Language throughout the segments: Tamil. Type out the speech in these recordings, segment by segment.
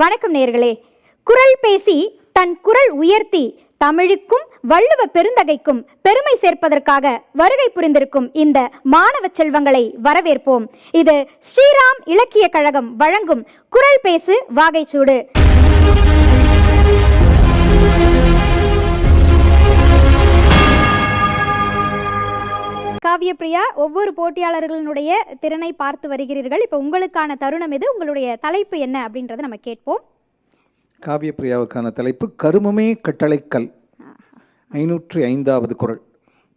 வணக்கம் நேர்களே. குரல் பேசி தன் குரல் உயர்த்தி தமிழுக்கும் வள்ளுவ பெருந்தகைக்கும் பெருமை சேர்ப்பதற்காக வருகை புரிந்திருக்கும் இந்த மாணவ செல்வங்களை வரவேற்போம். இது ஸ்ரீராம் இலக்கிய கழகம் வழங்கும் குரல் பேசு வாகைச்சூடு. காவியப்பிரியா ஒவ்வொரு போட்டியாளர்களினுடைய திறனை பார்த்து வருகிறீர்கள். இப்போ உங்களுக்கான தருணம் இது உங்களுடைய தலைப்பு என்ன அப்படின்றத நம்ம கேட்போம். காவியப்பிரியாவுக்கான தலைப்பு கருமமே கட்டளைக்கல். ஐநூற்றி ஐந்தாவது குரல்.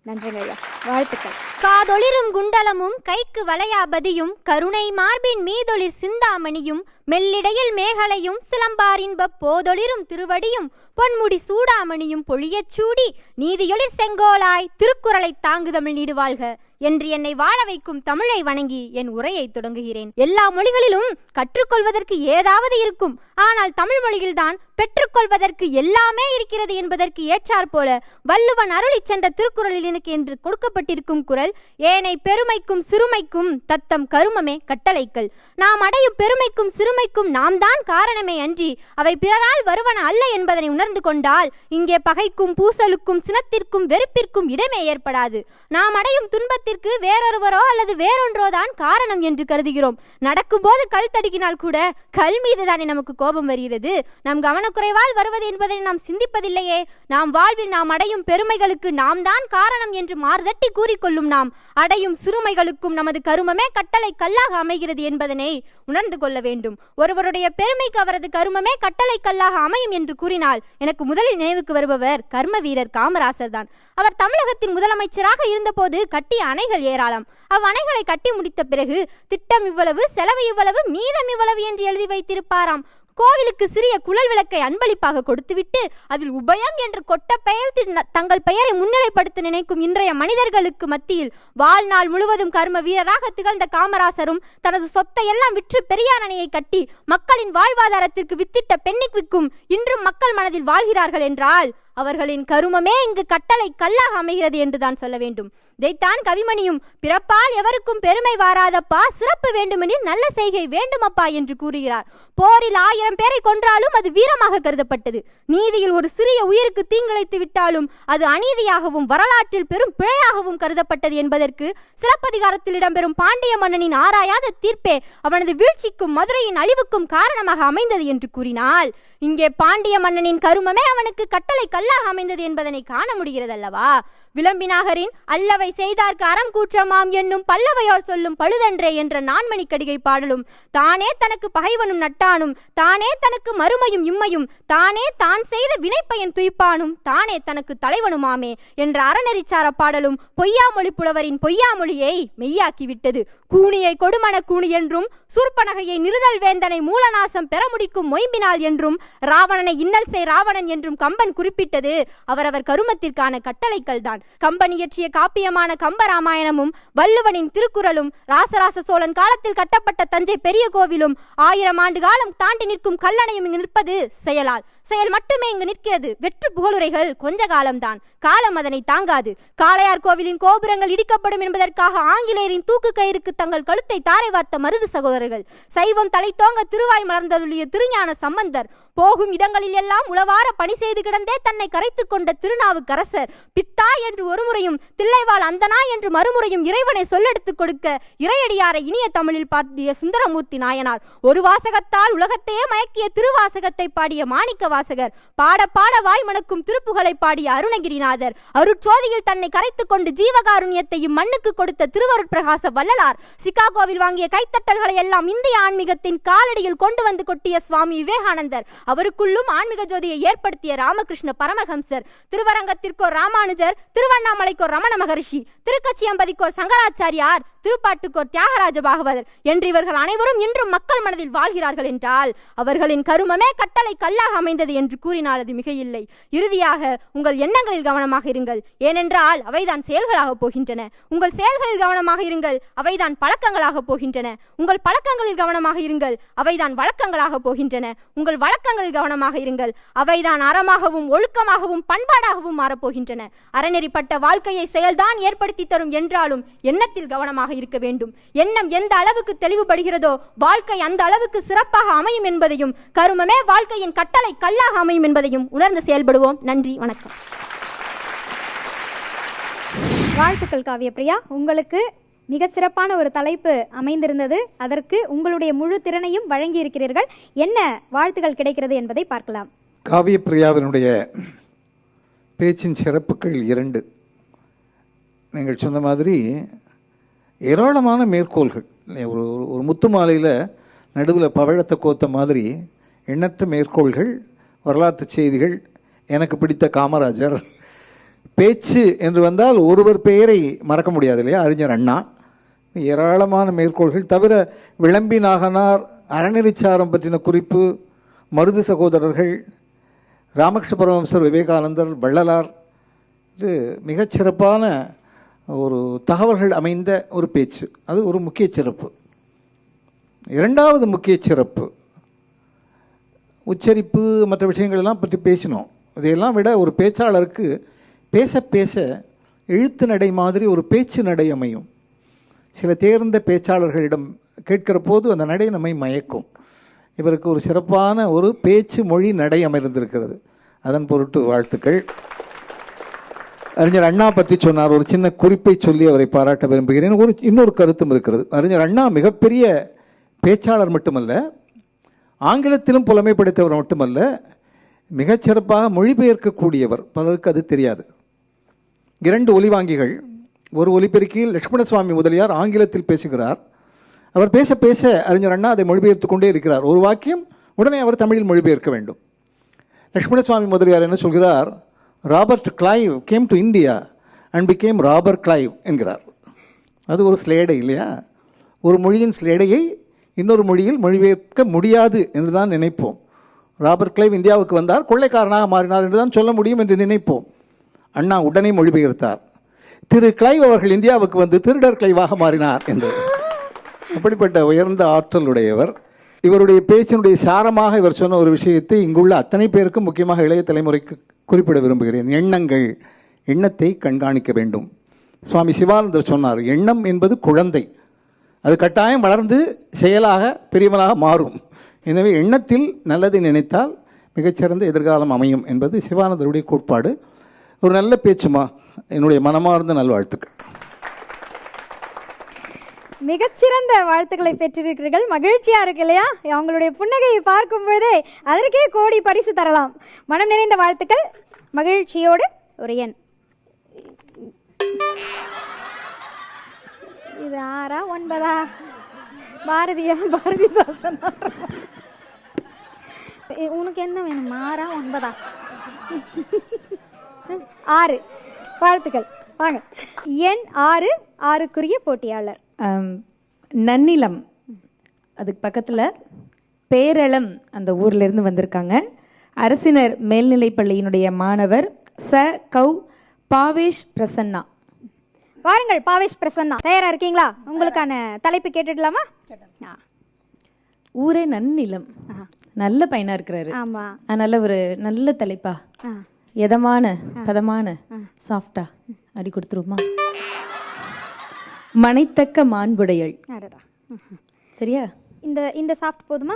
நன்றிங்க ஐயா வாழ்த்துக்கள். காதொளிரும் குண்டலமும் கைக்கு வளையாபதியும் கருணை மார்பின் மீதொளிர் சிந்தாமணியும் மெல்லிடையில் மேகலையும் சிலம்பாரின்பப் போதொளிரும் திருவடியும் பொன்முடி சூடாமணியும் பொழியச் சூடி நீதியொளிர் செங்கோலாய் திருக்குறளை தாங்குதமிழ் நீடு வாழ்க. என்று என்னை வாழ வைக்கும் தமிழை வணங்கி என் உரையை தொடங்குகிறேன். எல்லா மொழிகளிலும் கற்றுக்கொள்வதற்கு ஏதாவது இருக்கும். ஆனால் தமிழ் மொழியில்தான் பெற்றுக்கொள்வதற்கு எல்லாமே இருக்கிறது என்பதற்கு ஏற்றாற் போல வள்ளுவன் அருளிச் சென்ற திருக்குறளில் எனக்கு என்று கொடுக்கப்பட்டிருக்கும் குரல் ஏனை பெருமைக்கும் சிறுமைக்கும் தத்தம் கருமமே கட்டளைக்கள் நாம் அடையும் பெருமைக்கும் சிறுமைக்கும் நாம் தான் காரணமே அன்றி அவை பிறரால் வருவன அல்ல என்பதனை உணர்ந்து கொண்டால் இங்கே பகைக்கும் பூசலுக்கும் சினத்திற்கும் வெறுப்பிற்கும் இடமே ஏற்படாது. நாம் அடையும் துன்பத்திற்கு வேறொருவரோ அல்லது வேறொன்றோ தான் காரணம் என்று கருதுகிறோம். நடக்கும்போது கல் தடுக்கினால் கூட கல் மீது தானே நமக்கு கோபம் வருகிறது. நம் கவனக்குறைவால் வருவது என்பதை நாம் சிந்திப்பதில்லையே. நாம் வாழ்வில் நாம் அடையும் பெருமைகளுக்கு நாம் தான் காரணம் என்று மார்தட்டி கூறிக்கொள்ளும் நாம். அடையும் சிறுமைகளுக்கும் நமது கருமமே கட்டளை கல்லாக அமைகிறது என்பதனை உணர்ந்து கொள்ள வேண்டும். ஒருவருடைய பெருமைக்கு அவரது கருமமே கட்டளை கல்லாக அமையும் என்று கூறினால் எனக்கு முதலில் நினைவுக்கு வருபவர் கர்ம வீரர் காமராசர் தான். அவர் தமிழகத்தின் முதலமைச்சராக இருந்தபோது கட்டிய அணைகள் ஏராளம். அவ்வணைகளை கட்டி முடித்த பிறகு திட்டம் இவ்வளவு செலவு இவ்வளவு மீதம் இவ்வளவு என்று எழுதி வைத்திருப்பாராம். கோவிலுக்கு சிறிய குழல் விளக்கை அன்பளிப்பாக கொடுத்துவிட்டு அதில் உபயம் என்று கொட்ட பெயர் தங்கள் பெயரை முன்னிலைப்படுத்த நினைக்கும் இன்றைய மனிதர்களுக்கு மத்தியில் வாழ்நாள் முழுவதும் கர்ம வீரராக திகழ்ந்த காமராசரும் தனது சொத்தை எல்லாம் விற்று பெரியார் அணையை கட்டி மக்களின் வாழ்வாதாரத்திற்கு வித்திட்ட பெண்ணிக்விக்கும் இன்றும் மக்கள் மனதில் வாழ்கிறார்கள் என்றால் அவர்களின் கருமமே இங்கு கட்டளை கல்லாக அமைகிறது என்றுதான் சொல்ல வேண்டும். இதைத்தான் கவிமணியும் பிறப்பால் எவருக்கும் பெருமை வாராதப்பா சிறப்பு வேண்டுமெனில் நல்ல செய்கை வேண்டுமப்பா என்று கூறுகிறார். போரில் ஆயிரம் பேரை கொன்றாலும் அது வீரமாக கருதப்பட்டது. நீதியில் ஒரு சிறிய உயிருக்கு தீங்கிழைத்து விட்டாலும் அது அநீதியாகவும் வரலாற்றில் பெரும் பிழையாகவும் கருதப்பட்டது என்பதற்கு சிலப்பதிகாரத்தில் இடம்பெறும் பாண்டிய மன்னனின் ஆராயாத தீர்ப்பே அவனது வீழ்ச்சிக்கும் மதுரையின் அழிவுக்கும் காரணமாக அமைந்தது என்று கூறினால் இங்கே பாண்டிய மன்னனின் கருமமே அவனுக்கு கட்டளை கல்லாக அமைந்தது என்பதனை காண முடிகிறதல்லவா? விளம்பினாகரின் அல்லவை செய்தார்க்கு அறம் கூற்றமாம் என்னும் பல்லவையோர் சொல்லும் பழுதன்றே என்ற நான்மணிக்கடிகை பாடலும் தானே தனக்கு பகைவனும் நட்டானும் தானே தனக்கு மறுமையும் இம்மையும் தானே தான் செய்த வினைப்பயன் துய்ப்பானும் தானே தனக்கு தலைவனுமாமே என்ற அறநெறிச்சார பாடலும் பொய்யாமொழி புலவரின் பொய்யாமொழியை மெய்யாக்கிவிட்டது. கூனியை கொடுமண கூனி என்றும் சூர்ப்பனகையை நிறுதல் வேந்தனை மூலநாசம் பெற முடிக்கும் மொயம்பினால் என்றும் ராவணனை இன்னல் செய் ராவணன் என்றும் கம்பன் குறிப்பிட்டது அவரவர் கருமத்திற்கான கட்டளைகள் தான் கம்பன் இயற்றிய காப்பியமான கம்பராமாயணமும் வள்ளுவனின் திருக்குறளும் ராசராச சோழன் காலத்தில் கட்டப்பட்ட தஞ்சை பெரிய கோவிலும் ஆயிரம் ஆண்டு காலம் தாண்டி நிற்கும் கல்லணையும் இங்கு நிற்பது செயலால். செயல் மட்டுமே இங்கு நிற்கிறது. வெற்று புகழுரைகள் கொஞ்ச காலம்தான். காலம் அதனை தாங்காது. காளையார் கோவிலின் கோபுரங்கள் இடிக்கப்படும் என்பதற்காக ஆங்கிலேயரின் தூக்கு கயிறுக்கு தங்கள் கழுத்தை தாரை வார்த்த மருது சகோதரர்கள். சைவம் தலை தோங்க திருவாய் மலர்ந்தருளிய திருஞான சம்பந்தர் போகும் இடங்களில் எல்லாம் உளவார பணி செய்து கிடந்தே தன்னை கரைத்துக் கொண்ட திருநாவுக்கரசர் பித்தா என்று ஒருமுறையும் தில்லைவாள் அந்தனா என்று மறுமுறையும் இறைவனை சொல்லெடுத்துக் கொடுக்க இறையடியாரை இனிய தமிழில் பாடிய சுந்தரமூர்த்தி நாயனார் ஒரு வாசகத்தால் உலகத்தையே மயக்கிய திருவாசகத்தை பாடிய மாணிக்க வாசகர் பாட பாட வாய் மணக்கும் திருப்புகளை பாடிய அருணகிரிநாதர் அருட்சோதியில் தன்னை கரைத்துக் கொண்டு ஜீவகாருண்யத்தையும் மண்ணுக்கு கொடுத்த திருவருட்பிரகாச வள்ளலார் சிகாகோவில் வாங்கிய கைத்தட்டல்களை எல்லாம் இந்திய ஆன்மீகத்தின் காலடியில் கொண்டு வந்து கொட்டிய சுவாமி விவேகானந்தர் அவருக்குள்ளும் ஆன்மீக ஜோதியை ஏற்படுத்திய ராமகிருஷ்ண பரமஹம்சர் திருவரங்கத்திற்கோர் ராமானுஜர் திருவண்ணாமலைக்கோர் ரமண மகரிஷி திருக்கச்சியம்பதிக்கோர் சங்கராச்சாரியார் திருப்பாட்டுக்கோர் தியாகராஜ பாகவதர் என்று இவர்கள் அனைவரும் இன்றும் மக்கள் மனதில் வாழ்கிறார்கள் என்றால் அவர்களின் கருமமே கட்டளை கல்லாக அமைந்தது என்று கூறினால் அது மிகையில்லை. இறுதியாக உங்கள் எண்ணங்களில் கவனமாக இருங்கள். ஏனென்றால் அவைதான் செயல்களாக போகின்றன. உங்கள் செயல்களில் கவனமாக இருங்கள். அவைதான் பழக்கங்களாக போகின்றன. உங்கள் பழக்கங்களில் கவனமாக இருங்கள். அவைதான் வழக்கங்களாக போகின்றன. உங்கள் வழக்கங்கள் ஒழுக்கங்களில் கவனமாக இருங்கள். அவைதான் அறமாகவும் ஒழுக்கமாகவும் பண்பாடாகவும் மாறப்போகின்றன. அறநெறிப்பட்ட வாழ்க்கையை செயல்தான் ஏற்படுத்தி தரும் என்றாலும் எண்ணத்தில் கவனமாக இருக்க வேண்டும். எண்ணம் எந்த அளவுக்கு தெளிவுபடுகிறதோ வாழ்க்கை அந்த அளவுக்கு சிறப்பாக அமையும் என்பதையும் கருமமே வாழ்க்கையின் கட்டளை கல்லாக அமையும் என்பதையும் உணர்ந்து செயல்படுவோம். நன்றி வணக்கம். வாழ்த்துக்கள் காவியப்பிரியா. உங்களுக்கு மிக சிறப்பான ஒரு தலைப்பு அமைந்திருந்தது. அதற்கு உங்களுடைய முழு திறனையும் வழங்கி இருக்கிறீர்கள் என்ன வாழ்த்துகள் கிடைக்கிறது என்பதை பார்க்கலாம். காவியப்பிரியாவினுடைய பேச்சின் சிறப்புகள் இரண்டு. நீங்கள் சொன்ன மாதிரி ஏராளமான மேற்கோள்கள். ஒரு ஒரு- ஒரு முத்து மாலையில் நடுவில் பவழத்தை கோத்த மாதிரி எண்ணற்ற மேற்கோள்கள் வரலாற்று செய்திகள் எனக்கு பிடித்த காமராஜர். பேச்சு என்று வந்தால் ஒருவர் பெயரை மறக்க முடியாது இல்லையா அறிஞர் அண்ணா. ஏராளமான மேற்கோள்கள். தவிர விளம்பி நாகனார் அறநெறிச்சாரம் பற்றின குறிப்பு மருது சகோதரர்கள் ராமகிருஷ்ண பரமஹம்சர் விவேகானந்தர் வள்ளலார் இது மிகச்சிறப்பான ஒரு தகவல்கள் அமைந்த ஒரு பேச்சு. அது ஒரு முக்கிய சிறப்பு. இரண்டாவது முக்கிய சிறப்பு உச்சரிப்பு மற்ற விஷயங்கள் எல்லாம் பற்றி பேசினோம். இதையெல்லாம் விட ஒரு பேச்சாளருக்கு பேச பேச எழுத்து நடை மாதிரி ஒரு பேச்சு நடை அமையும். சில தேர்ந்த பேச்சாளர்களிடம் கேட்கிற போது அந்த நடை நம்மை மயக்கும். இவருக்கு ஒரு சிறப்பான ஒரு பேச்சு மொழி நடை அமைந்திருக்கிறது. அதன் பொருட்டு வாழ்த்துக்கள். அறிஞர் அண்ணா பற்றி சொன்னார். ஒரு சின்ன குறிப்பை சொல்லி அவரை பாராட்ட விரும்புகிறேன். ஒரு இன்னொரு கருத்தும் இருக்கிறது. அறிஞர் அண்ணா மிகப்பெரிய பேச்சாளர் மட்டுமல்ல ஆங்கிலத்திலும் புலமை படைத்தவர் மட்டுமல்ல மிகச்சிறப்பாக மொழிபெயர்க்கக்கூடியவர். பலருக்கு அது தெரியாது. இரண்டு ஒலிவாங்கிகள் ஒரு ஒலிபெருக்கியில் லட்சுமண சுவாமி முதலியார் ஆங்கிலத்தில் பேசுகிறார். அவர் பேச பேச அறிஞர் அண்ணா அதை மொழிபெயர்த்து கொண்டே இருக்கிறார். ஒரு வாக்கியம் உடனே அவர் தமிழில் மொழிபெயர்க்க வேண்டும். லட்சுமண சுவாமி முதலியார் என்ன சொல்கிறார்? Robert Clive came to India and became Robert Clive என்கிறார். அது ஒரு ஸ்லேடை இல்லையா? ஒரு மொழியின் ஸ்லேடையை இன்னொரு மொழியில் மொழிபெயர்க்க முடியாது என்று தான் நினைப்போம். ராபர்ட் கிளைவ் இந்தியாவுக்கு வந்தார். கொள்ளைக்காரனாக மாறினார் என்று தான் சொல்ல முடியும் என்று நினைப்போம். அண்ணா உடனே மொழிபெயர்த்தார். திரு கிளைவ் அவர்கள் இந்தியாவுக்கு வந்து திருடர் கிளைவாக மாறினார் என்று. அப்படிப்பட்ட உயர்ந்த ஆற்றலுடையவர். இவருடைய பேச்சினுடைய சாரமாக இவர் சொன்ன ஒரு விஷயத்தை இங்குள்ள அத்தனை பேருக்கும் முக்கியமாக இளைய தலைமுறைக்கு குறிப்பிட விரும்புகிறேன். எண்ணங்கள் எண்ணத்தை கண்காணிக்க வேண்டும். சுவாமி சிவானந்தர் சொன்னார் எண்ணம் என்பது குழந்தை. அது கட்டாயம் வளர்ந்து செயலாக பெரியவனாக மாறும். எனவே எண்ணத்தில் நல்லதை நினைத்தால் மிகச்சிறந்த எதிர்காலம் அமையும் என்பது சிவானந்தருடைய கோட்பாடு. ஒரு நல்ல பேச்சுமா? என்னுடைய மனமார்ந்த நல்வாழ்த்துக்கள். மிகச்சிறந்த வாழ்த்துக்களை பெற்றிருக்கிறீர்கள். மகிழ்ச்சியா இருக்கு இல்லையா? அவங்களுடைய புன்னகையை பார்க்கும் பொழுதே அதற்கே கோடி பரிசு தரலாம். மனம் நிறைந்த வாழ்த்துக்கள். மகிழ்ச்சியோடு ஒரு எண். இது ஆறா ஒன்பதா? பாரதியா பாரதிதாசன்? உனக்கு என்ன வேணும்? ஆறா ஒன்பதா? ஆறு. வாழ்த்துக்கள். வாங்க. எண் ஆறு ஆறுக்குரிய போட்டியாளர். நன்னிலம். அதுக்கு பக்கத்தில் பேரளம் அந்த ஊர்ல இருந்து வந்திருக்காங்க. அரசினர் மேல்நிலைப் பள்ளியினுடைய மாணவர் ச. கௌ. பாவேஷ் பிரசன்னா. வாருங்கள் பாவேஷ் பிரசன்னா. தயாரா இருக்கீங்களா? உங்களுக்கான தலைப்பு கேட்டுடலாமா? ஊரே நன்னிலம். நல்ல பையனா இருக்கிறாரு. ஆமா. அதனால ஒரு நல்ல தலைப்பா. ஆ, எதமான பதமான சாஃப்டா அடி கொடுத்துருமா மனைத்தக்க மாண்புடையள். சரியா? இந்த இந்த சாஃப்ட் போதுமா?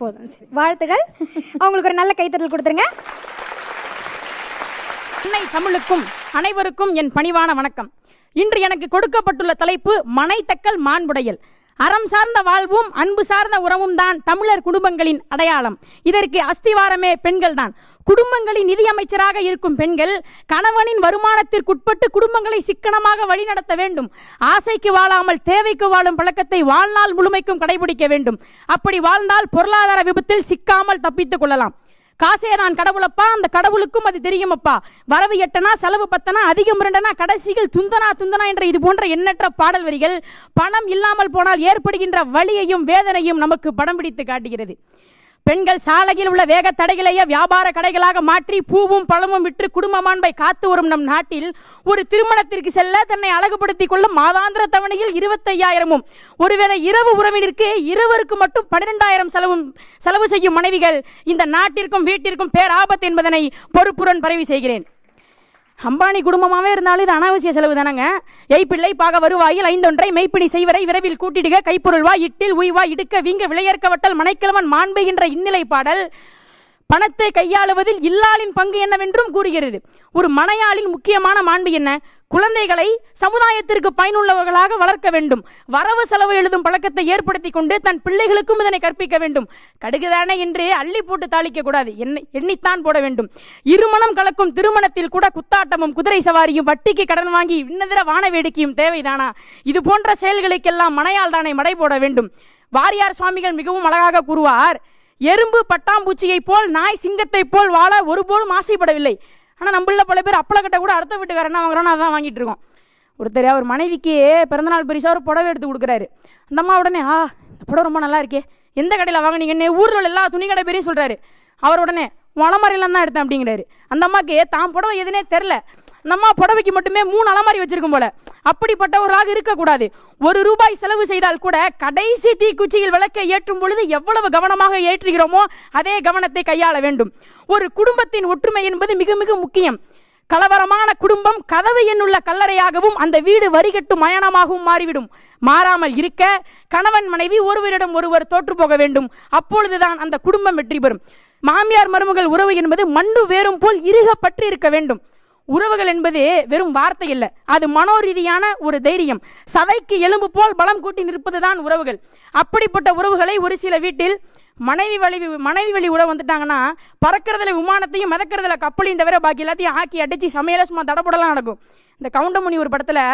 போதும். சரி. வாழ்த்துகள். அவங்களுக்கு ஒரு நல்ல கைத்தறல் கொடுத்துருங்க. அன்னை தமிழுக்கும் அனைவருக்கும் என் பணிவான வணக்கம். இன்று எனக்கு கொடுக்கப்பட்டுள்ள தலைப்பு மனைத்தக்கல் மாண்புடையல். அறம் சார்ந்த வாழ்வும் அன்பு சார்ந்த உறவும் தான் தமிழர் குடும்பங்களின் அடையாளம். இதற்கு அஸ்திவாரமே பெண்கள் தான் குடும்பங்களின் நிதியமைச்சராக இருக்கும் பெண்கள் கணவனின் வருமானத்திற்குட்பட்டு குடும்பங்களை சிக்கனமாக வழிநடத்த வேண்டும். ஆசைக்கு வாழாமல் தேவைக்கு வாழும் பழக்கத்தை வாழ்நாள் முழுமைக்கும் கடைபிடிக்க வேண்டும். அப்படி வாழ்ந்தால் பொருளாதார விபத்தில் சிக்காமல் தப்பித்துக் கொள்ளலாம். காசே நான் கடவுளப்பா அந்த கடவுளுக்கும் அது தெரியுமப்பா. வரவு எட்டனா செலவு பத்தனா அதிகம் இரண்டனா கடைசியில் துந்தனா துந்தனா என்ற இது போன்ற எண்ணற்ற பாடல் வரிகள் பணம் இல்லாமல் போனால் ஏற்படுகின்ற வழியையும் வேதனையும் நமக்கு படம் பிடித்து காட்டுகிறது. பெண்கள் சாலையில் உள்ள வேக தடைகளையே வியாபார கடைகளாக மாற்றி பூவும் பழமும் விற்று குடும்பமான்பை காத்து வரும் நம் நாட்டில் ஒரு திருமணத்திற்கு செல்ல தன்னை அழகுபடுத்திக் கொள்ளும் மாதாந்திர தவணையில் இருபத்தையாயிரமும். ஒருவேளை இரவு உறவினருக்கு இருவருக்கு மட்டும் பன்னிரெண்டாயிரம் செலவும் செலவு செய்யும் மனைவிகள் இந்த நாட்டிற்கும் வீட்டிற்கும் பேராபத்து என்பதனை பொறுப்புடன் பரவி செய்கிறேன். அம்பானி குடும்பமாகவே இருந்தாலும் இது அனாவசிய செலவு தானங்க? எய்பிள்ளை பாக வருவாயில் ஐந்தொன்றை மெய்ப்பிணி செய்வரை விரைவில் கூட்டிடுக கைப்பொருள்வா இட்டில் உய்வா இடுக்க வீங்க விளையற்கவட்டல் மனைக்கிழமன் மனைக்கிழவன் மாண்புகின்ற இந்நிலை பாடல். பணத்தை கையாளுவதில் இல்லாளின் பங்கு என்னவென்றும் கூறுகிறது. ஒரு மனையாளின் முக்கியமான மாண்பு என்ன? குழந்தைகளை சமுதாயத்திற்கு பயனுள்ளவர்களாக வளர்க்க வேண்டும். வரவு செலவு எழுதும் பழக்கத்தை ஏற்படுத்திக் கொண்டு தன் பிள்ளைகளுக்கும் இதனை கற்பிக்க வேண்டும். கடுகுதானே என்று அள்ளி போட்டு தாளிக்க கூடாது. எண்ணித்தான் போட வேண்டும். இருமணம் கலக்கும் திருமணத்தில் கூட குத்தாட்டமும் குதிரை சவாரியும் வட்டிக்கு கடன் வாங்கி இன்னதிர வான வேடிக்கையும் தேவைதானா? இது போன்ற செயல்களுக்கெல்லாம் மனையால் தானே மடை போட வேண்டும். வாரியார் சுவாமிகள் மிகவும் அழகாக கூறுவார் எறும்பு பட்டாம்பூச்சியைப் போல் நாய் சிங்கத்தைப் போல் வாழ ஒருபோலும் ஆசைப்படவில்லை. ஆனால் நம்மள பல பேர் அப்பளக்கட்டை கூட அடுத்த வீட்டுக்காரன் என்ன வாங்குறானோ அதான் வாங்கிட்டு இருக்கோம். ஒருத்தர் அவர் மனைவிக்கு பிறந்தநாள் பெருசாக ஒரு புடவை எடுத்து கொடுக்குறாரு. அந்த அம்மா உடனே ஆ இந்த புடவை ரொம்ப நல்லா இருக்கே. எந்த கடையில் வாங்கினீங்கன்னு ஊரில் உள்ள எல்லா துணி கடை பேரையும் சொல்கிறாரு அவர் உடனே அலமாரிலாம் தான் எடுத்தேன் அப்படிங்கிறாரு. அந்த அம்மாக்கு தான் புடவை எதுனே தெரில நம்ம புடவைக்கு மட்டுமே மூணு அலமாரி வச்சிருக்கும் போல. அப்படிப்பட்டவர்களாக இருக்கக்கூடாது. ஒரு ரூபாய் செலவு செய்தால் கூட கடைசி தீக்குச்சியில் விளக்கை ஏற்றும் பொழுது எவ்வளவு கவனமாக ஏற்றுகிறோமோ அதே கவனத்தை கையாள வேண்டும். ஒரு குடும்பத்தின் ஒற்றுமை என்பது மிக மிக முக்கியம். கலவரமான குடும்பம் கதவு எண்ணுள்ள கல்லறையாகவும் அந்த வீடு வரிகட்டு மயானமாகவும் மாறிவிடும். மாறாமல் இருக்க கணவன் மனைவி ஒருவரிடம் ஒருவர் தோற்று போக வேண்டும். அப்பொழுதுதான் அந்த குடும்பம் வெற்றி பெறும். மாமியார் மருமகள் உறவு என்பது மண்ணு வேரும் போல் இறுக பற்றி இருக்க வேண்டும். உறவுகள் என்பது வெறும் வார்த்தை இல்லை அது மனோரீதியான ஒரு தைரியம். சதைக்கு எலும்பு போல் பலம் கூட்டி நிற்பதுதான் உறவுகள். அப்படிப்பட்ட உறவுகளை ஒரு சில வீட்டில் மனைவி வழி மனைவி வழி உறவு வந்துட்டாங்கன்னா பறக்கிறதுல விமானத்தையும் மிதக்கிறதுல கப்பலையும் தவிர பாக்கி எல்லாத்தையும் ஆக்கி அடிச்சு சமையல சும்மா தடப்படலாம் நடக்கும். இந்த கவுண்டமணி ஒரு படத்தில்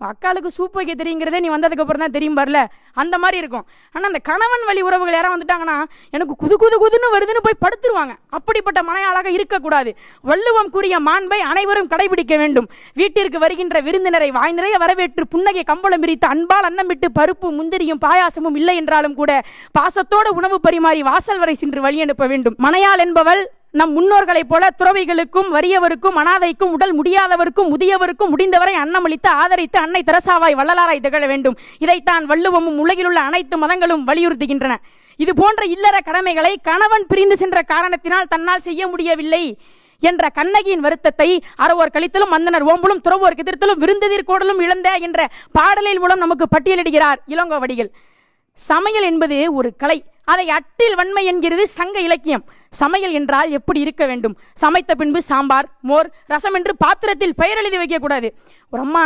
அக்காளுக்கு சூப் வைக்க தெரியுங்கிறதே நீ வந்ததுக்கு அப்புறம் தான் தெரியும் பாருல. அந்த மாதிரி இருக்கும். ஆனால் அந்த கணவன் வழி உறவுகள் யாராவது வந்துட்டாங்கன்னா எனக்கு குது குது குதுன்னு வருதுன்னு போய் படுத்துருவாங்க. அப்படிப்பட்ட மனையாளாக இருக்கக்கூடாது. வள்ளுவம் கூறிய மாண்பை அனைவரும் கடைபிடிக்க வேண்டும். வீட்டிற்கு வருகின்ற விருந்தினரை வாய் நிறைய வரவேற்று புன்னகை கம்பளம் பிரித்து அன்பால் அன்னம் விட்டு பருப்பு முந்திரியும் பாயாசமும் இல்லை என்றாலும் கூட பாசத்தோட உணவு பரிமாறி வாசல் வரை சென்று வழி அனுப்ப வேண்டும். மனையாள் என்பவள் நம் முன்னோர்களைப் போல துறவிகளுக்கும் வறியவருக்கும் அனாதைக்கும் உடல் முடியாதவருக்கும் முதியவருக்கும் முடிந்தவரை அன்னமளித்து ஆதரித்து அன்னை தரசாவாய் வள்ளலாராய் திகழ வேண்டும். இதைத்தான் வள்ளுவமும் உலகிலுள்ள அனைத்து மதங்களும் வலியுறுத்துகின்றன. இது போன்ற இல்லற கடமைகளை கணவன் பிரிந்து சென்ற காரணத்தினால் தன்னால் செய்ய முடியவில்லை என்ற கண்ணகியின் வருத்தத்தை அறவோர் கழித்தலும் மந்தனர் ஓம்பலும் துறவோர் கிதிர்த்தலும் விருந்ததிர் கோடலும் இழந்த என்ற பாடலின் மூலம் நமக்கு பட்டியலிடுகிறார் இளங்கோவடிகள். சமையல் என்பது ஒரு கலை. அதை அட்டில் வன்மை என்கிறது சங்க இலக்கியம். சமையல் என்றால் எப்படி இருக்க வேண்டும்? சமைத்த பின்பு சாம்பார் மோர் ரசம் என்று பாத்திரத்தில் பெயர் எழுதி வைக்கக்கூடாது. ஒரு அம்மா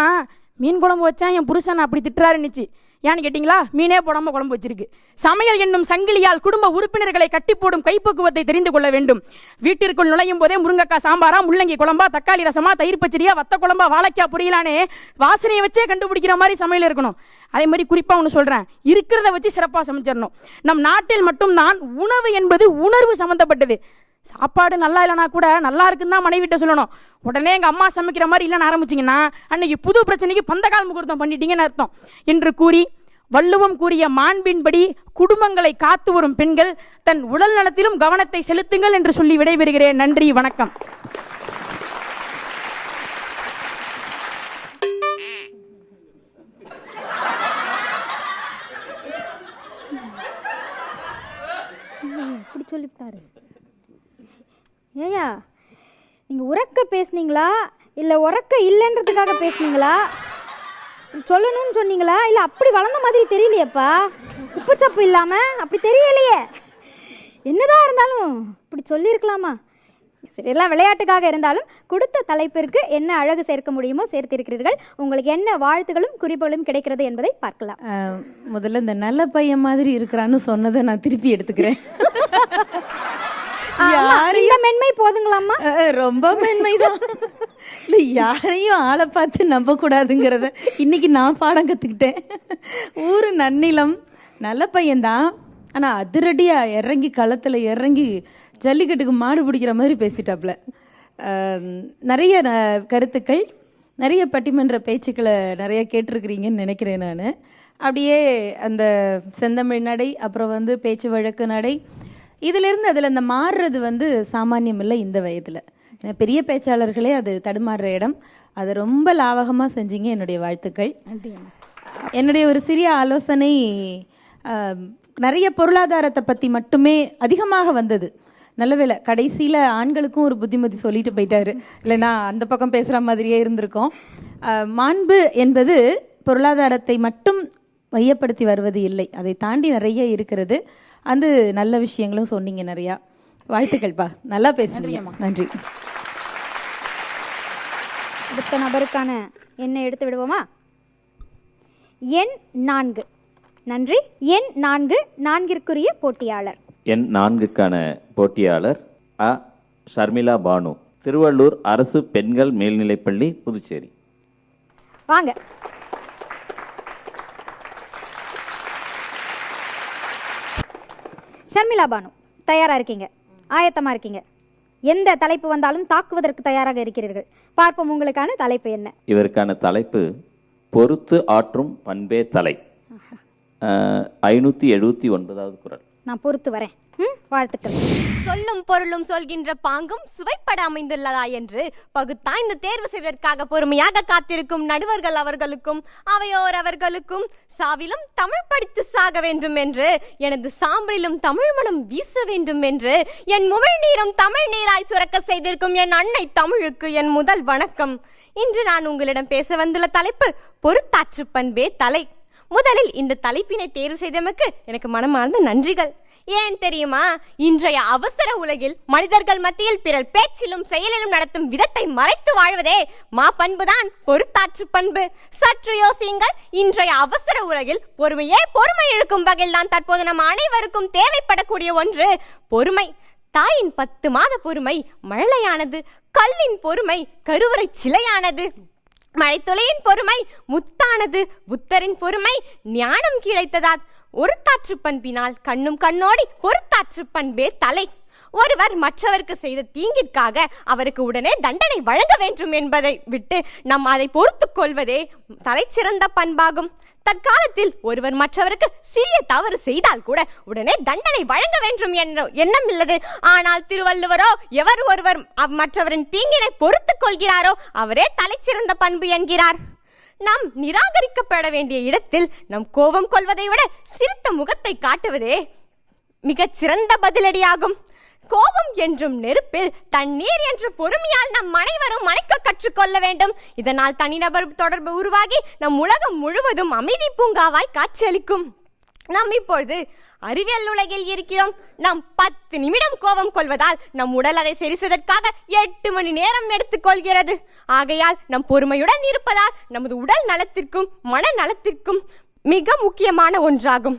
மீன் குழம்பு வச்சா என் புருஷன் அப்படி திட்டுறாருன்னுச்சு. ஏன்னு கேட்டிங்களா? மீனே போடாம குழம்பு வச்சிருக்கு. சமையல் என்னும் சங்கிலியால் குடும்ப உறுப்பினர்களை கட்டி போடும் கைப்பக்குவத்தை தெரிந்து கொள்ள வேண்டும். வீட்டிற்குள் நுழையும் போதே முருங்கக்காய் சாம்பாரா முள்ளங்கி குழம்பா தக்காளி ரசமா தயிர் பச்சடியா வத்த குழம்பா வாழைக்காய் புரியலானே வாசனையை வச்சே கண்டுபிடிக்கிற மாதிரி சமையல் இருக்கணும். அதே மாதிரி குறிப்பாக ஒன்று சொல்கிறேன் இருக்கிறத வச்சு சிறப்பாக சமைச்சிடணும். நம் நாட்டில் மட்டும்தான் உணவு என்பது உணர்வு சம்மந்தப்பட்டது சாப்பாடு நல்லா இல்லைனா கூட நல்லா இருக்குன்னு தான் மனைவிட்ட சொல்லணும். உடனே எங்கள் அம்மா சமைக்கிற மாதிரி இல்லைன்னு ஆரம்பிச்சிங்கன்னா அன்னைக்கு புது பிரச்சனைக்கு பந்தகால் முகூர்த்தம் பண்ணிட்டீங்கன்னு அர்த்தம். என்று கூறி வள்ளுவம் கூறிய மாண்பின்படி குடும்பங்களை காத்து வரும் பெண்கள் தன் உடல் நலத்திலும் கவனத்தை செலுத்துங்கள் என்று சொல்லி விடைபெறுகிறேன். நன்றி வணக்கம் இப்படி சொல்லிவிட்டாரு. ஏயா நீங்கள் உறக்க பேசுனீங்களா? இல்லை உறக்க இல்லைன்றதுக்காக பேசுனீங்களா? சொல்லணும்னு சொன்னீங்களா? இல்லை அப்படி வளர்ந்த மாதிரி தெரியலையேப்பா? உப்புச்சப்பு இல்லாமல் அப்படி தெரியலையே. என்னதான் இருந்தாலும் இப்படி சொல்லியிருக்கலாமா? சரி எல்லாம் விளையாட்டுக்காக இருந்தாலும் கொடுத்த தலைப்பிற்கு என்ன அழகு சேர்க்க முடியுமோ சேர்த்திருக்கிறீர்கள். உங்களுக்கு என்ன வாழ்த்துகளும் குறிப்புகளும் கிடைக்கிறது என்பதை பார்க்கலாம். முதல்ல இந்த நல்ல பையன் மாதிரி இருக்கிறான்னு சொன்னதை நான் திருப்பி எடுத்துக்கிறேன். இந்த மென்மை போதுங்களாம்மா? அஹ், ரொம்ப மென்மைதான். இல்ல யாரையும் ஆளை பார்த்து நம்ப கூடாதுங்கிறத இன்னைக்கு நான் பாடம் கத்துக்கிட்டேன். ஊரு நன்னிலம் நல்ல பையன்தான். ஆனா அதிரடியா இறங்கி களத்துல இறங்கி ஜல்லிக்கட்டுக்கு மாடு பிடிக்கிற மாதிரி பேசிட்டாப்ல. அஹ், நிறைய கருத்துக்கள் நிறைய பட்டிமன்ற பேச்சுக்களை நிறைய கேட்டிருக்கிறீங்கன்னு நினைக்கிறேன் நான். அப்படியே அந்த செந்தமிழ் நடை அப்புறம் வந்து பேச்சு வழக்கு நடை இதுல இருந்து அதுல இந்த மாறுறது வந்து சாமானியம் இல்லை இந்த வயதுல. பெரிய பேச்சாளர்களே அது தடுமாறுற இடம். அதை ரொம்ப லாவகமாக செஞ்சீங்க என்னுடைய வாழ்த்துக்கள். என்னுடைய ஒரு சிறிய ஆலோசனை நிறைய பொருளாதாரத்தை பற்றி மட்டுமே அதிகமாக வந்தது. நல்ல வேளை கடைசியில் ஆண்களுக்கும் ஒரு புத்திமதி சொல்லிட்டு போயிட்டாரு. இல்லைன்னா அந்த பக்கம் பேசுகிற மாதிரியே இருந்திருக்கும். மாண்பு என்பது பொருளாதாரத்தை மட்டும் மையப்படுத்தி வருவது இல்லை. அதை தாண்டி நிறைய இருக்கிறது. அந்த நல்ல விஷயங்களும் சொன்னீங்க நிறையா. வாழ்த்துக்கள்ப்பா. நல்லா பேசுனீங்க. நன்றி. அடுத்த நபருக்கான எண்ணை எடுத்து விடுவோமா? எண் நான்கு. நன்றி. எண் நான்கு நான்கிற்குரிய போட்டியாளர். எண் நான்குக்கான போட்டியாளர் அ. ஷர்மிளா பானு திருவள்ளூர் அரசு பெண்கள் மேல்நிலைப்பள்ளி புதுச்சேரி. வாங்க. ஷர்மிளா பானு தயாரா இருக்கீங்க? ஆயத்தமா இருக்கீங்க? எந்த தலைப்பு வந்தாலும் தாக்குவதற்கு தயாராக இருக்கிறீர்கள். பார்ப்போம் உங்களுக்கான தலைப்பு என்ன? இதற்கான தலைப்பு பொறுத்து ஆற்றும் பண்பே தலை. ஐநூற்றி எழுபத்தி ஒன்பதாவது குரல். நான் பொறுத்து வரேன். ம், வாழ்த்துக்கள். சொல்லும் பொருளும் சொல்கின்ற பாங்கும் சுவைப்பட அமைந்துள்ளதா என்று பகுத்தாய்ந்து தேர்வு செய்வதற்காக பொறுமையாக காத்திருக்கும் நடுவர்கள் அவர்களுக்கும் அவையோர் அவர்களுக்கும் சாவிலும் தமிழ் படித்து சாக வேண்டும் என்று எனது சாம்பலிலும் தமிழ் மனம் வீச வேண்டும் என்று என் முமிழ் நீரும் தமிழ் நீராய் சுரக்க செய்திருக்கும் என் அன்னை தமிழுக்கு என் முதல் வணக்கம். இன்று நான் உங்களிடம் பேச வந்துள்ள தலைப்பு பொறுத்தாற்று பண்பே தலை. முதலில் இந்த தலைப்பினை தேர்வு செய்தமைக்கு எனக்கு மனமார்ந்த நன்றிகள். ஏன் தெரியுமா? இன்றைய அவசர உலகில் மனிதர்கள் மத்தியில் பிறர் பேச்சிலும் செயலிலும் நடத்தும் விதத்தை மறைத்து வாழ்வதே மா பண்புதான் பொறுத்தாற்று பண்பு. சற்று யோசியுங்கள் இன்றைய அவசர உலகில் பொறுமையே பொறுமை இழுக்கும் வகையில் தான் தற்போது நம் அனைவருக்கும் தேவைப்படக்கூடிய ஒன்று பொறுமை. தாயின் பத்து மாத பொறுமை மழலையானது கல்லின் பொறுமை கருவறை சிலையானது. மழைத்துளையின் பொறுமை முத்தானது புத்தரின் பொறுமை ஞானம் கிடைத்ததால் ஒருத்தாற்று பண்பினால் கண்ணும் கண்ணோடி பொறுத்தாற்று பண்பே தலை. ஒருவர் மற்றவருக்கு செய்த தீங்கிற்காக அவருக்கு உடனே தண்டனை வழங்க வேண்டும் என்பதை விட்டு நாம் அதை பொறுத்துக் கொள்வதே தலைச்சிறந்த பண்பாகும். தற்காலத்தில் ஒருவர் மற்றவருக்கு சிறிய தவறு செய்தால் கூட உடனே தண்டனை வழங்க வேண்டும் என்ற எண்ணம் உள்ளது. ஆனால் திருவள்ளுவரோ எவர் ஒருவர் மற்றவரின் தீங்கினை பொறுத்துக் கொள்கிறாரோ அவரே தலைச்சிறந்த பண்பு என்கிறார். நாம் நிராகரிக்கப்பட வேண்டிய இடத்தில் நம் கோபம் கொள்வதை விட சிரித்த முகத்தை காட்டுவதே மிகச் சிறந்த பதிலடியாகும். கோபம் என்றும் நெருப்பில் தண்ணீர் என்ற பொறுமையால் நம் அனைவரும் மறைக்க கற்றுக்கொள்ள வேண்டும். இதனால் தனிநபர் தொடர்பு உருவாகி நம் உலகம் முழுவதும் அமைதி பூங்காவாய் காட்சியளிக்கும். நாம் இப்பொழுது அறிவியல் உலகில் இருக்கிறோம். நாம் பத்து நிமிடம் கோபம் கொள்வதால் நம் உடல் அதை சரி எட்டு மணி நேரம் எடுத்துக்கொள்கிறது. ஆகையால் நம் பொறுமையுடன் இருப்பதால் நமது உடல் நலத்திற்கும் மன நலத்திற்கும் மிக முக்கியமான ஒன்றாகும்.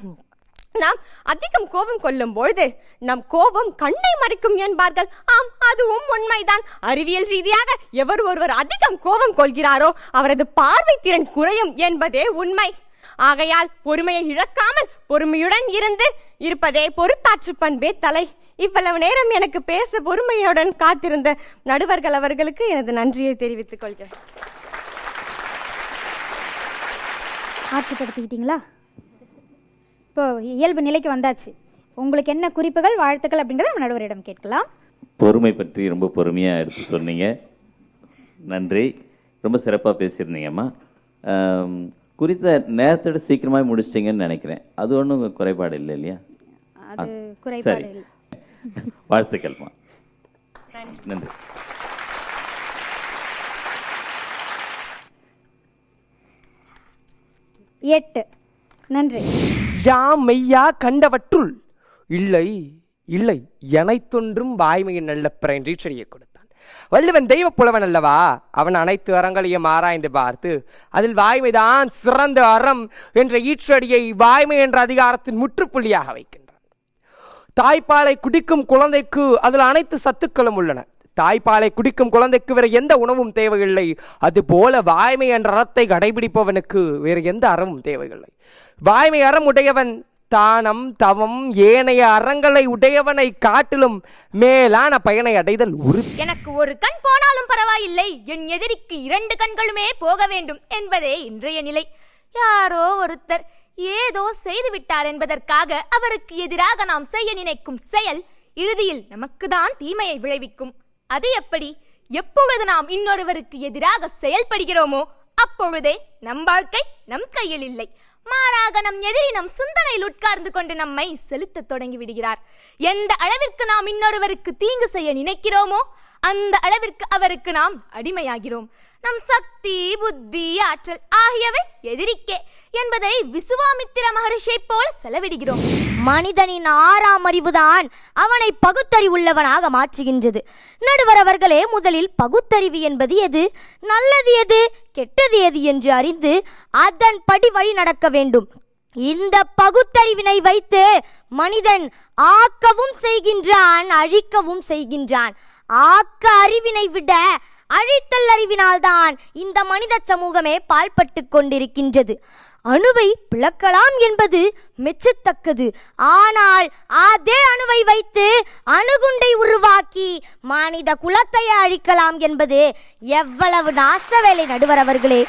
நாம் அதிகம் கோபம் கொள்ளும் பொழுது நம் கோபம் கண்ணை மறைக்கும் என்பார்கள். ஆம் அதுவும் உண்மைதான். அறிவியல் ரீதியாக எவர் ஒருவர் அதிகம் கோபம் கொள்கிறாரோ அவரது பார்வை திறன் குறையும் என்பதே உண்மை. ஆகையால் பொறுமையை இழக்காமல் பொறுமையுடன் இருந்து இருப்பதே பொறுத்தாற்று பண்பே தலை. இவ்வளவு நேரம் எனக்கு பேச பொறுமையுடன் காத்திருந்த நடுவர்கள் அவர்களுக்கு எனது நன்றியை தெரிவித்துக் கொள்கிறேன். ஆற்றுப்படுத்திக்கிட்டீங்களா இப்போ இயல்பு நிலைக்கு வந்தாச்சு. உங்களுக்கு என்ன குறிப்புகள் வாழ்த்துக்கள் அப்படின்றத நம்ம நடுவரிடம் கேட்கலாம். பொறுமை பற்றி ரொம்ப பொறுமையாக எடுத்து சொன்னீங்க. நன்றி. ரொம்ப சிறப்பாக பேசியிருந்தீங்கம்மா குறித்த நேரத்தோட சீக்கிரமாக முடிச்சிட்டிங்கன்னு நினைக்கிறேன். அது ஒன்றும் குறைபாடு இல்லை இல்லையா? சரி. வாழ்த்துக்கள்மா நன்றி. எட்டு. நன்றி. யாம் மெய்யா கண்டவற்றுள். இல்லை இல்லை எனைத்தொன்றும் வாய்மையின் நல்ல பிறன்றி செடியை கொடுத்தான். வள்ளுவன் தெய்வ புலவன் அல்லவா? அவன் அனைத்து அறங்களையும் ஆராய்ந்து பார்த்து அதில் வாய்மைதான் சிறந்த அறம் என்ற ஈற்றடியை வாய்மை என்ற அதிகாரத்தின் முற்றுப்புள்ளியாக வைக்கின்றான். தாய்ப்பாலை குடிக்கும் குழந்தைக்கு அதில் அனைத்து சத்துக்களும் உள்ளன. தாய்ப்பாலை குடிக்கும் குழந்தைக்கு வேறு எந்த உணவும் தேவையில்லை. அதுபோல வாய்மை என்ற அறத்தை கடைபிடிப்பவனுக்கு வேறு எந்த அறமும் தேவையில்லை. வாய்மை அறம் உடையவன் தானம் தவம் ஏனைய அறங்களை உடையவனை காட்டிலும் மேலான பயனை அடைதல் உறுதி. எனக்கு ஒரு கண் போனாலும் பரவாயில்லை. என் எதிரிக்கு இரண்டு கண்களுமே போக வேண்டும் என்பதே இன்றைய நிலை. யாரோ ஒருத்தர் ஏதோ செய்து விட்டார் என்பதற்காக அவருக்கு எதிராக நாம் செய்ய நினைக்கும் செயல் இறுதியில் நமக்குதான் தீமையை விளைவிக்கும். அது எப்படி? எப்பொழுது நாம் இன்னொருவருக்கு எதிராக செயல்படுகிறோமோ அப்பொழுதே நம் வாழ்க்கை நம் கையில் இல்லை. மாறாக நம் எதிரி நம் சிந்தனையில் உட்கார்ந்து கொண்டு நம்மை செலுத்த தொடங்கி விடுகிறார். எந்த அளவிற்கு நாம் இன்னொருவருக்கு தீங்கு செய்ய நினைக்கிறோமோ அந்த அளவிற்கு அவருக்கு நாம் அடிமையாகிறோம். நம் சக்தி புத்தி ஆற்றல் ஆகியவை எதிரிக்கே என்பதை விசுவாமித்திர மகரிஷை போல செலவிடுகிறோம். மனிதனின் ஆறாம் அறிவுதான் அவனை பகுத்தறிவுள்ளவனாக மாற்றுகின்றது. நடுவர் அவர்களே முதலில் பகுத்தறிவு என்பது எது? நல்லது எது? கெட்டது எது என்று அறிந்து அதன்படி வழி நடக்க வேண்டும். இந்த பகுத்தறிவினை வைத்து மனிதன் ஆக்கவும் செய்கின்றான் அழிக்கவும் செய்கின்றான். ஆக்க அறிவினை விட அழித்தல் அறிவினால்தான் இந்த மனித சமூகமே பால்பட்டு கொண்டிருக்கின்றது. அணுவை பிளக்கலாம் என்பது மெச்சத்தக்கது. ஆனால் அதே அணுவை வைத்து அணுகுண்டை உருவாக்கி மனித குலத்தை அழிக்கலாம் என்பது எவ்வளவு நாச வேலை நடுவர் அவர்களே.